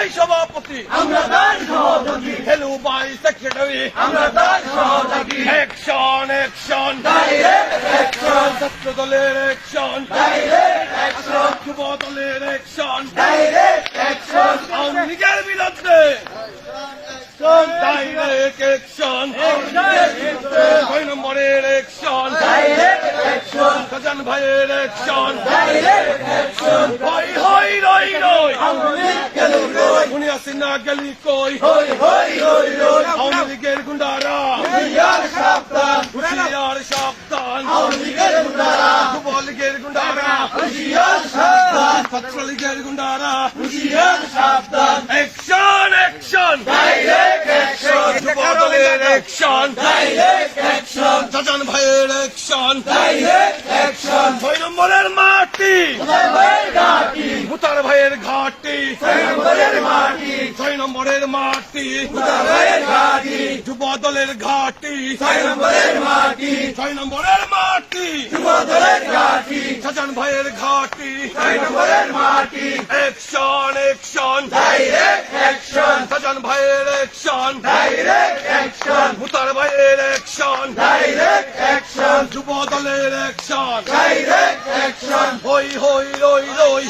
তাই সভাপতি। আমরা তার সহযোগী হেলু বাই সেক্রেটারি আমরা তার সহযোগী অ্যাকশন অ্যাকশন ডাইরেক্ট অ্যাকশন ছাত্র দলের অ্যাকশন ডাইরেক্ট অ্যাকশন যুব দলের অ্যাকশন ডাইরেক্ট অ্যাকশন আওয়ামী লীগের বিরুদ্ধে ডাইরেক্ট অ্যাকশন ছয় নম্বরের অ্যাকশন ডাইরেক্ট অ্যাকশন সাজান ভাইয়ের অ্যাকশন ডাইরেক্ট অ্যাকশন হই হই কই? উনি আসিনা গলি কই? আওয়ামী লীগের গুন্ডারা। হুঁশিয়ার সাবধান। হুশিয়ার সাবধান আওয়ামী লীগের গুন্ডারা। যুব লীগের গুন্ডারা। অ্যাকশন অ্যাকশন ডাইরেক্ট অ্যাকশন সাজান ভাইয়ের অ্যাকশন ছয় নম্বরের মাটি! মুতার ভাইয়ের ঘাটি। নম্বরের মাটি ছয় নম্বরের মাটি। সবাই ঘাটি। যুব দলের ঘাটি ছয় নম্বরের মাটি। ছয় নম্বরের মাটি যুবদলের ঘাটি সাজান ভাইয়ের ঘাটি। ছয় নম্বরের মাটি অ্যাকশন অ্যাকশন ডাইরেক্ট অ্যাকশন ভাইয়ের ডাইরেক্ট অ্যাকশন মুতার ভাইয়ের অ্যাকশন ডাইরেক্ট অ্যাকশন যুব দলের অ্যাকশন ডাইরেক্ট হই হই, রই রই।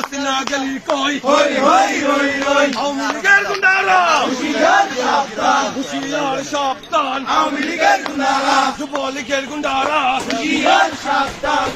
কই দুনিয়া সিনা গলি কই হই হই হই হই আওয়ামী লীগের গুন্ডারা হুঁশিয়ার সাবধান হুশিয়ার সাবধান আওয়ামী লীগের গুন্ডারা যুব লীগের গুন্ডারা হুঁশিয়ার সাবধান